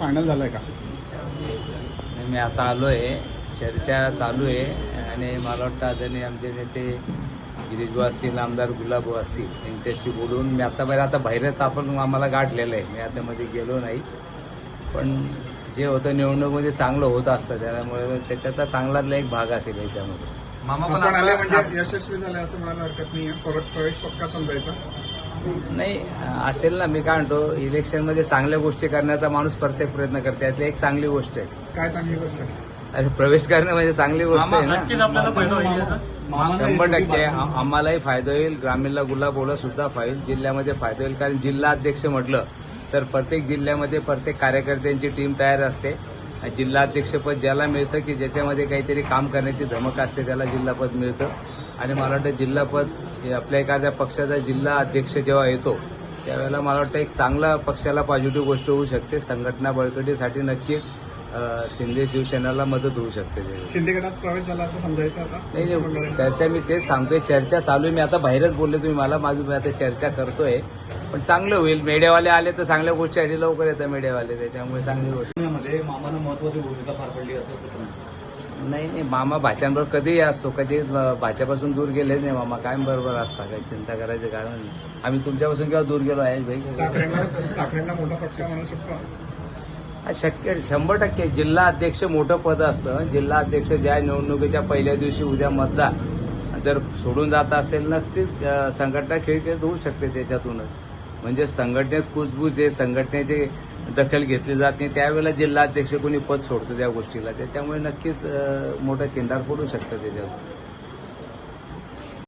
Final झालाय का? मी आता आलो आहे चर्चा चालू आहे. आणि मला वाटतं आदरणीय आमचे नेते गिरीशभाऊ असतील आमदार गुलाबभाऊ असतील यांच्याशी बोलून मी आता बाहेर आता बाहेरच आपण आम्हाला गाठलेलं आहे. मी आता मध्ये गेलो नाही. पण जे होतं निवडणुकीमध्ये चांगलं होत असतं. त्यामुळे त्याच्यातला चांगलातला एक भाग असेल याच्यामध्ये. मामा पण आले. म्हणजे यशस्वी झाले असं म्हणायला हरकत नाही परत प्रवेश पक्का समजायचा नाही असेल ना मी काय म्हणतो इलेक्शनमध्ये चांगल्या गोष्टी करण्याचा माणूस प्रत्येक प्रयत्न करते. यातली एक चांगली गोष्ट आहे. काय चांगली गोष्ट आहे? अरे प्रवेश करणं म्हणजे चांगली गोष्ट आहे ना. नक्कीच आपल्याला फायदा होईल याचा. शंभर टक्के. आम्हालाही फायदा होईल. ग्रामीणला गुलाबोला सुद्धा फाईल जिल्ह्यामध्ये फायदा होईल. कारण जिल्हा अध्यक्ष म्हटलं तर प्रत्येक जिल्ह्यामध्ये प्रत्येक कार्यकर्त्यांची टीम तयार असते. आणि जिल्हा अध्यक्षपद ज्याला मिळतं की ज्याच्यामध्ये काहीतरी काम करण्याची धमक असते त्याला जिल्हापद मिळतं. आणि मला वाटतं जिल्हापद आपल्या एखाद्या पक्षाचा जिल्हा अध्यक्ष जेव्हा येतो त्यावेळेला मला वाटतं एक चांगला पक्षाला पॉझिटिव्ह गोष्ट होऊ शकते. संघटना बळकटीसाठी नक्कीच अं, शिंदे शिवसेनेला मदत होऊ शकते. शिंदे गटात प्रवेश झाला असं समजायचं आता? नाही नाही चर्चा मी तेच सांगतोय. चर्चा चालू आहे. मी आता बाहेरच बोलले तुम्ही मला. माझी मी आता चर्चा करतोय. पण चांगलं होईल. मीडियावाले आले तर चांगल्या गोष्टी आणि लवकर येतात मीडियावाले. त्याच्यामुळे चांगली गोष्ट. मध्ये मामानं महत्वाची भूमिका पार पडली असं नाही नाही मामा भाच्यांबरोबर कधीही असतो. कधी भाच्यापासून दूर गेलेच नाही मामा. कायम बरोबर असता. काही चिंता करायचं कारण नाही. आम्ही तुमच्यापासून केव्हा दूर गेलो आहे भाई. शक्य शंभर टक्के. जिल्हा अध्यक्ष मोठं पद असतं. जिल्हा अध्यक्ष ज्या निवडणुकीच्या पहिल्या दिवशी उद्या मतदान. जर सोडून जात असेल नक्कीच संघटना खेळखेळ होऊ शकते त्याच्यातूनच. म्हणजे संघटनेत कुजबूज आहे. संघटनेची दखल घेतली जात नाही. त्यावेळेला जिल्हाध्यक्ष कोणी पद सोडतो त्या गोष्टीला. त्याच्यामुळे नक्कीच मोठा किंडार पडू शकतं त्याच्यात.